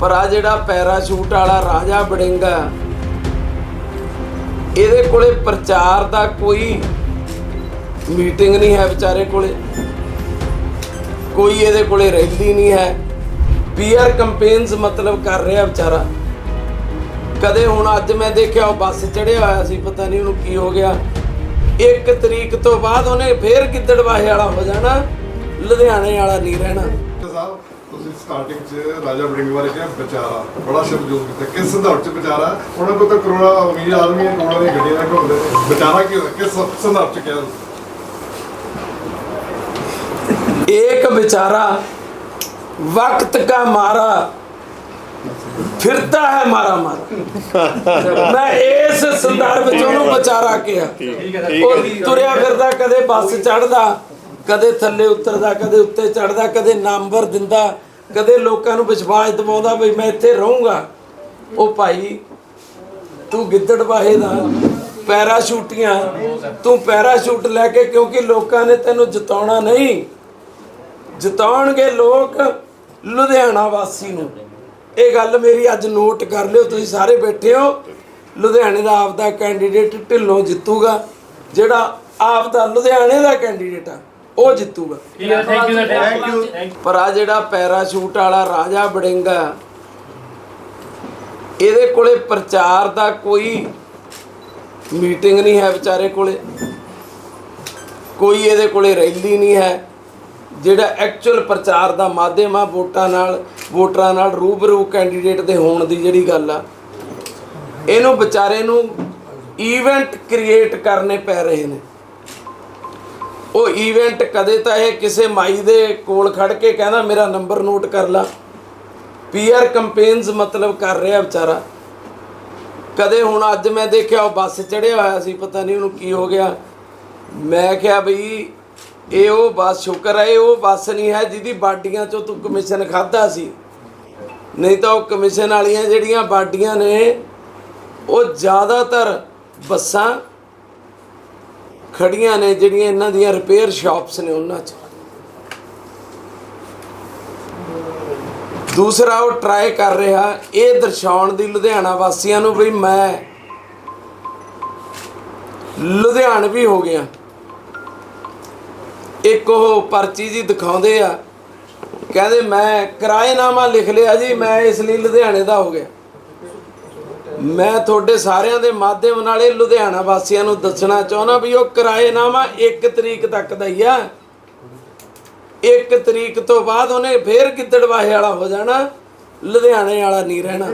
ਪਰ ਆ ਜਿਹੜਾ ਪੈਰਾਸ਼ੂਟ ਵਾਲਾ ਰਾਜਾ ਬੜਿੰਗਾ ਇਹਦੇ ਕੋਲੇ ਪ੍ਰਚਾਰ ਦਾ ਕੋਈ ਮੀਟਿੰਗ ਨਹੀਂ ਹੈ ਵਿਚਾਰੇ ਕੋਲੇ। ਕੋਈ ਇਹਦੇ ਕੋਲੇ ਰੈਲੀ ਨਹੀਂ ਹੈ। ਪੀਆਰ ਕੈਂਪੇਨਸ ਮਤਲਬ ਕਰ ਰਿਹਾ ਵਿਚਾਰਾ। ਕਦੇ ਹੁਣ ਅੱਜ ਮੈਂ ਦੇਖਿਆ ਉਹ ਬੱਸ ਚੜਿਆ ਹੋਇਆ ਸੀ, ਪਤਾ ਨਹੀਂ ਉਹਨੂੰ ਕੀ ਹੋ ਗਿਆ। ਇੱਕ ਤਰੀਕ ਤੋਂ ਬਾਅਦ ਉਹਨੇ ਫੇਰ ਗਿੱਦੜਵਾਹੇ ਵਾਲਾ ਹੋ ਜਾਣਾ, ਲੁਧਿਆਣੇ ਵਾਲਾ ਨਹੀਂ ਰਹਿਣਾ। ਤੁਸੀਂ ਸਟਾਰਟਿੰਗ 'ਚ ਰਾਜਾ ਬੜਿੰਗ ਬਾਰੇ ਕਿਹਾ ਵਿਚਾਰਾ ਬੜਾ ਸ਼ਬਦ ਯੂਜ਼ ਕੀਤਾ ਕਿਸ ਸੰਦਰਭ 'ਚ ਵਿਚਾਰਾ ਉਹਨਾਂ ਕੋਲ ਤਾਂ ਕਰੋੜਾ ਅਮੀਰ ਆਦਮੀ ਹੈ ਕਰੋੜਾਂ ਦੀਆਂ ਗੱਡੀਆਂ ਘੁੰਮਦੇ ਨੇ ਵਿਚਾਰਾ ਕੀ ਹੋਇਆ? ਕਿਸ ਸੰਦਰਭ 'ਚ ਕਿਹਾ एक बेचारा वक्त का मारा ਫਿਰਦਾ ਹੈ ਮਾਰਾ ਮਾਰਾ ਮੈਂ ਇਸ ਸੰਦਰਭ ਵਿੱਚ ਉਹਨੂੰ ਵਿਚਾਰਾ ਕਿਹਾ ਉਹ ਤੁਰਿਆ ਫਿਰਦਾ ਕਦੇ ਬੱਸ ਚੜਦਾ ਕਦੇ ਥੱਲੇ ਉਤਰਦਾ, ਕਦੇ ਉੱਤੇ ਚੜਦਾ ਕਦੇ ਨੰਬਰ ਦਿੰਦਾ, ਕਦੇ ਲੋਕਾਂ ਨੂੰ ਵਿਸ਼ਵਾਸ ਦਿਵਾਉਂਦਾ ਵੀ ਮੈਂ ਇੱਥੇ ਰਹੂੰਗਾ। ਉਹ ਭਾਈ, ਤੂੰ ਗਿੱਦੜਬਾਹੇ ਦਾ, ਪੈਰਾਸ਼ੂਟੀਆਂ, ਤੂੰ ਪੈਰਾਸ਼ੂਟ ਲੈ ਕੇ ਕਿਉਂਕਿ ਲੋਕਾਂ ਨੇ ਤੈਨੂੰ ਜਿਤਾਉਣਾ ਨਹੀਂ। ਜਿਤਾਉਣਗੇ ਲੋਕ ਲੁਧਿਆਣਾ ਵਾਸੀ ਨੂੰ। ਇਹ ਗੱਲ ਮੇਰੀ ਅੱਜ ਨੋਟ ਕਰ ਲਿਓ, ਤੁਸੀਂ ਸਾਰੇ ਬੈਠੇ ਹੋ। ਲੁਧਿਆਣੇ ਦਾ ਆਪਦਾ ਕੈਂਡੀਡੇਟ ਢਿੱਲੋਂ ਜਿੱਤੂਗਾ, ਜਿਹੜਾ ਆਪਦਾ ਲੁਧਿਆਣੇ ਦਾ ਕੈਂਡੀਡੇਟ ਆ। ਉਹ ਜਿੱਤੂਗਾ। ਥੈਂਕ ਯੂ ਥੈਂਕ ਯੂ ਪਰ ਆ ਜਿਹੜਾ ਪੈਰਾਸ਼ੂਟ ਵਾਲਾ ਰਾਜਾ ਬੜਿੰਗਾ ਇਹਦੇ ਕੋਲੇ ਪ੍ਰਚਾਰ ਦਾ ਕੋਈ ਮੀਟਿੰਗ ਨਹੀਂ ਹੈ ਵਿਚਾਰੇ ਕੋਲੇ। ਕੋਈ ਇਹਦੇ ਕੋਲੇ ਰੈਲੀ ਨਹੀਂ ਹੈ। ਜਿਹੜਾ ਐਕਚੁਅਲ ਪ੍ਰਚਾਰ ਦਾ ਮਾਧਿਅਮ ਆ ਵੋਟਾਂ ਨਾਲ ਵੋਟਰਾਂ ਨਾਲ ਰੂਬਰੂ ਕੈਂਡੀਡੇਟ ਦੇ ਹੋਣ ਦੀ ਜਿਹੜੀ ਗੱਲ ਆ ਇਹਨੂੰ ਵਿਚਾਰੇ ਨੂੰ ਇਵੈਂਟ ਕ੍ਰੀਏਟ ਕਰਨੇ ਪੈ ਰਹੇ ਨੇ। ਉਹ ਇਵੈਂਟ ਕਦੇ ਤਾਂ ਇਹ ਕਿਸੇ ਮਾਈ ਦੇ ਕੋਲ ਖੜ ਕੇ ਕਹਿੰਦਾ, ਮੇਰਾ ਨੰਬਰ ਨੋਟ ਕਰ ਲਾ। ਪੀਆਰ ਕੈਂਪੇਨਸ ਮਤਲਬ ਕਰ ਰਿਹਾ ਵਿਚਾਰਾ। ਕਦੇ ਹੁਣ ਅੱਜ ਮੈਂ ਦੇਖਿਆ, ਉਹ ਬੱਸ ਚੜਿਆ ਹੋਇਆ ਸੀ, ਪਤਾ ਨਹੀਂ ਉਹਨੂੰ ਕੀ ਹੋ ਗਿਆ। ਮੈਂ ਕਿਹਾ ਬਈ, ਇਹ ਉਹ ਬੱਸ, ਸ਼ੁਕਰ ਹੈ, ਇਹ ਉਹ ਬੱਸ ਨਹੀਂ ਹੈ ਜਿਹਦੀ ਬਾਡੀਆਂ ਚੋਂ ਤੂੰ ਕਮਿਸ਼ਨ ਖਾਦਾ ਸੀ। ਨਹੀਂ ਤਾਂ ਉਹ ਕਮਿਸ਼ਨ ਵਾਲੀਆਂ ਜਿਹੜੀਆਂ ਬਾਡੀਆਂ ਨੇ, ਉਹ ਜ਼ਿਆਦਾਤਰ ਬੱਸਾਂ ਖੜੀਆਂ ਨੇ ਜਿਹੜੀਆਂ ਇਹਨਾਂ ਦੀਆਂ ਰਿਪੇਅਰ ਸ਼ਾਪਸ ਨੇ ਉਹਨਾਂ 'ਚ। ਦੂਸਰਾ ਉਹ ਟਰਾਈ ਕਰ ਰਿਹਾ, ਇਹ ਦਰਸਾਉਣ ਦੀ ਲੁਧਿਆਣਾ ਵਾਸੀਆਂ ਨੂੰ ਵੀ ਮੈਂ ਲੁਧਿਆਣਵੀ ਹੋ ਗਿਆ। ਇੱਕ ਉਹ ਪਰਚੀ ਜੀ ਦਿਖਾਉਂਦੇ ਆ, ਕਹਿੰਦੇ ਮੈਂ ਕਿਰਾਏਨਾਮਾ ਲਿਖ ਲਿਆ ਜੀ, ਮੈਂ ਇਸ ਲਈ ਲੁਧਿਆਣੇ ਦਾ ਹੋ ਗਿਆ। ਮੈਂ ਤੁਹਾਡੇ ਸਾਰਿਆਂ ਦੇ ਮਾਧਿਅਮ ਨਾਲ ਇਹ ਲੁਧਿਆਣਾ ਵਾਸੀਆਂ ਨੂੰ ਦੱਸਣਾ ਚਾਹੁੰਦਾ ਵੀ ਉਹ ਕਿਰਾਏਨਾਮਾ 1 ਤਰੀਕ ਤੱਕ ਦਾ ਹੀ ਆ। 1 ਤਰੀਕ ਤੋਂ ਬਾਅਦ ਉਹਨੇ ਫੇਰ ਗਿੱਦੜਵਾਹੇ ਵਾਲਾ ਹੋ ਜਾਣਾ, ਲੁਧਿਆਣੇ ਵਾਲਾ ਨਹੀਂ ਰਹਿਣਾ।